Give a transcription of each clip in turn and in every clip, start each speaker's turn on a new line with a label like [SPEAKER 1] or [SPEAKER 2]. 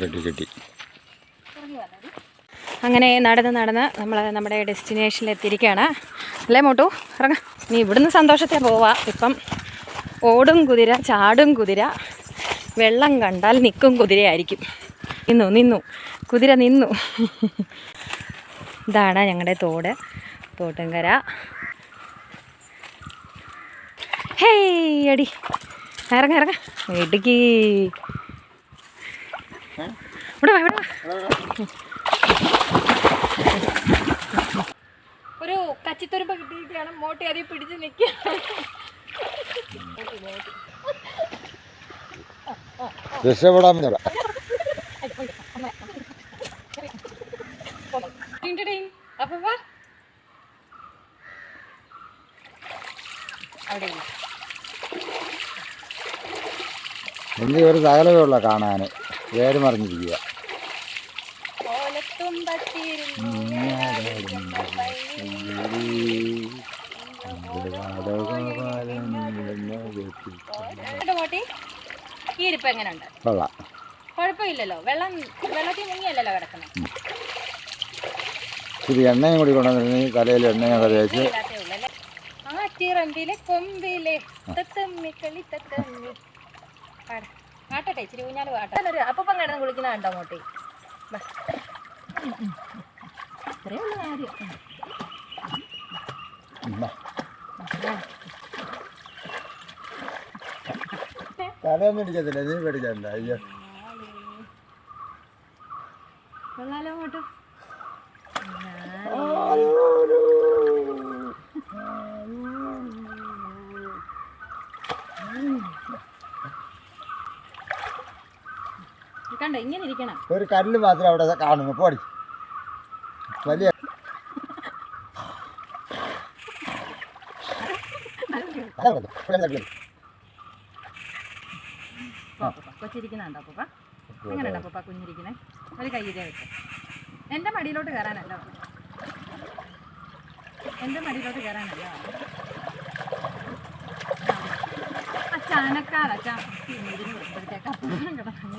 [SPEAKER 1] കെട്ടി കെട്ടി.
[SPEAKER 2] അങ്ങനെ നടന്ന് നടന്ന് നമ്മൾ നമ്മുടെ ഡെസ്റ്റിനേഷനിൽ എത്തിയിരിക്കുകയാണ് അല്ലേ മോട്ടു? ഇറങ്ങ. നീ ഇവിടുന്ന് സന്തോഷത്തെ പോവാ. ഇപ്പം ഓടും കുതിര ചാടും കുതിര വെള്ളം കണ്ടാൽ നിൽക്കും കുതിരയായിരിക്കും. നിന്നു നിന്നു. കുതിര നിന്നു. ഇതാണ് ഞങ്ങളുടെ തോട് തോട്ടുംകര. ഹേയ് അടി. ഇറങ്ങ ഇറങ്ങ ഇടുക്കി ഇവിടെ ഇവിടെ. ഒരു കച്ചിത്തുരുമ്പ കിട്ടിയിട്ടാണ് മോട്ടി അതി പിടിച്ച് നിൽക്കുക
[SPEAKER 1] രക്ഷപ്പെടാൻ.
[SPEAKER 2] അപ്പൊ. അവിടെ
[SPEAKER 1] എനിക്ക് ഒരു സകലമേ ഉള്ള കാണാൻ വേര് മറിഞ്ഞിരിക്കുക കൊള്ളാം.
[SPEAKER 2] കുഴപ്പമില്ലല്ലോ. വെള്ളം വെള്ളത്തിൽ മുങ്ങിയല്ലല്ലോ കിടക്കുന്നത്
[SPEAKER 1] ഇച്ചിരി എണ്ണയും കൂടി കൊണ്ടുവന്നിരുന്നെങ്കിൽ തലയിൽ എണ്ണയൊക്കെ തേച്ച്.
[SPEAKER 2] ആ ചിറമ്പിലെ കൊമ്പിലെ തത്തമ്മി കളി തത്തമ്മി. പാട് പാട്ടട്ടെ ഇച്ചിരി ഊഞ്ഞാൽ ഒരു അപ്പം കിടന്ന് കുളിക്കുന്ന കണ്ടോ മോട്ടി ബാ. ഉള്ളു കാര്യം.
[SPEAKER 1] തലയൊന്നും ഇടിക്കത്തില്ല നീ പേടിക്കണ്ട അയ്യോ
[SPEAKER 2] കൊള്ളാലോ മോട്ടു കണ്ടോ ഇങ്ങനെ ഇരിക്കണം.
[SPEAKER 1] ഒരു കല്ല് മാത്രം അവിടെ കാണുന്നു. പോടി. വലിയ
[SPEAKER 2] കൊച്ചിരിക്കുന്നുണ്ടോ അപ്പൂപ്പ എങ്ങനെയുണ്ട് അപ്പൂപ്പ കുഞ്ഞിരിക്കണേ ഒരു കൈ ഇതേ വെച്ച് എന്റെ മടിയിലോട്ട് കയറാനല്ലോ എന്റെ മടിയിലോട്ട് കയറാനല്ലോ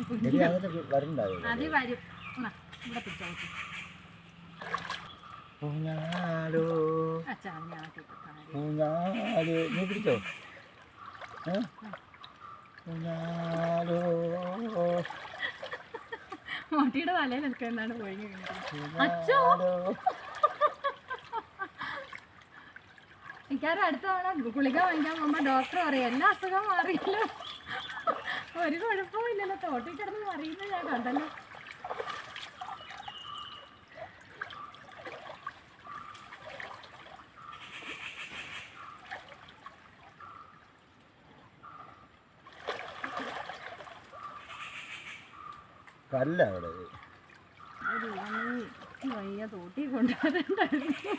[SPEAKER 2] കുഞ്ഞിന് അതി വരും. ഇവിടെ പിടിച്ചോ. കൊച്ചി.
[SPEAKER 1] ഊഞ്ഞാലോ നീ പിടിച്ചോ? ഊഞ്ഞാലോ
[SPEAKER 2] മോട്ടിയുടെ തലയിൽ നിൽക്കുന്നതാണ് വീണിരിക്കുന്നത്. അച്ഛോ
[SPEAKER 1] ഊഞ്ഞാലോ.
[SPEAKER 2] മിക്കവാറും അടുത്ത തവണ ഗുളിക വാങ്ങിക്കാൻ പോകുമ്പോൾ ഡോക്ടർ പറയും എല്ലാ അസുഖം മാറിയല്ലോ. ഒരു കുഴപ്പവും ഇല്ലല്ലോ തോട്ടിൽ കിടന്ന് മറിയുന്നത് ഞാൻ കണ്ടല്ലോ.
[SPEAKER 1] കല്ല അവിടെ.
[SPEAKER 2] വയ്യ തോട്ടി കൊണ്ടുവരണ്ടായിരുന്നു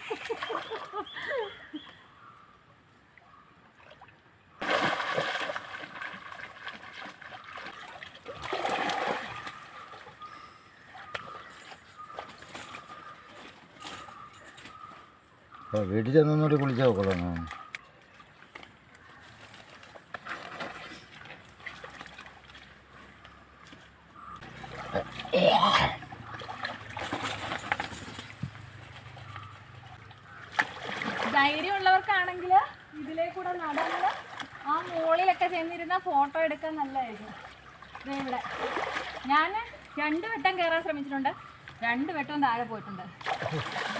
[SPEAKER 1] ഓ, വീട്ടിൽ ചെന്നൊന്നുകൂടി കുളിച്ച് നോക്കണം
[SPEAKER 2] ധൈര്യമുള്ളവർക്കാണെങ്കിൽ ഇതിലേ കൂടെ നടന്ന് ആ മുകളിലൊക്കെ ചെന്നിരുന്ന ഫോട്ടോ എടുക്കാൻ നല്ലതായിരുന്നു ഇവിടെ. ഞാൻ രണ്ട് വട്ടം കയറാൻ ശ്രമിച്ചിട്ടുണ്ട്. രണ്ട് വട്ടവും താഴെ പോയിട്ടുണ്ട്.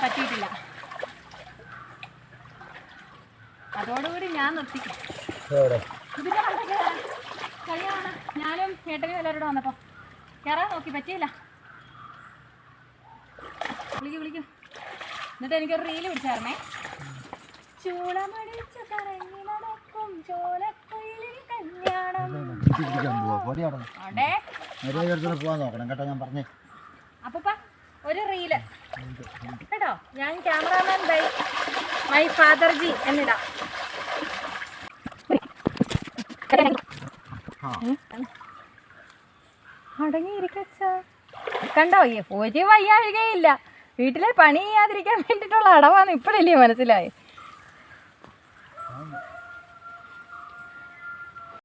[SPEAKER 2] പറ്റിയിട്ടില്ല. അതോടുകൂടി ഞാൻ
[SPEAKER 1] നിർത്തിക്കും
[SPEAKER 2] ഇതിന്റെ കഴിയാണ് ഞാനും ചേട്ടനും എല്ലാവരോടും വന്നപ്പോ. കയറാൻ നോക്കി പറ്റിയില്ല. വിളിക്കൂ വിളിക്കൂ. എന്നിട്ട് എനിക്കൊരു റീൽ പിടിച്ചായിരുന്നേ. ചൂളമടിച്ചു കറങ്ങി നടക്കും ചോലക്കുയിലിൽ കല്യാണം.
[SPEAKER 1] പിടിക്കാൻ പോവാ. പൊടി അവിടെ
[SPEAKER 2] അവിടെ
[SPEAKER 1] നിറയെ ചേർത്തിന് പോകാൻ നോക്കണം. കേട്ടോ ഞാൻ പറഞ്ഞേ.
[SPEAKER 2] അപ്പൂപ്പ ഒരു റീൽ കേട്ടോ? ഞാൻ cameraman by my father ji എന്നിടാം കണ്ടോ? ഒരു വയ്യാഴികയില്ല വീട്ടിലെ പണി ചെയ്യാതിരിക്കാൻ വേണ്ടിയിട്ടുള്ള അടവാണ് ഇപ്പോഴല്ലേ മനസ്സിലായി?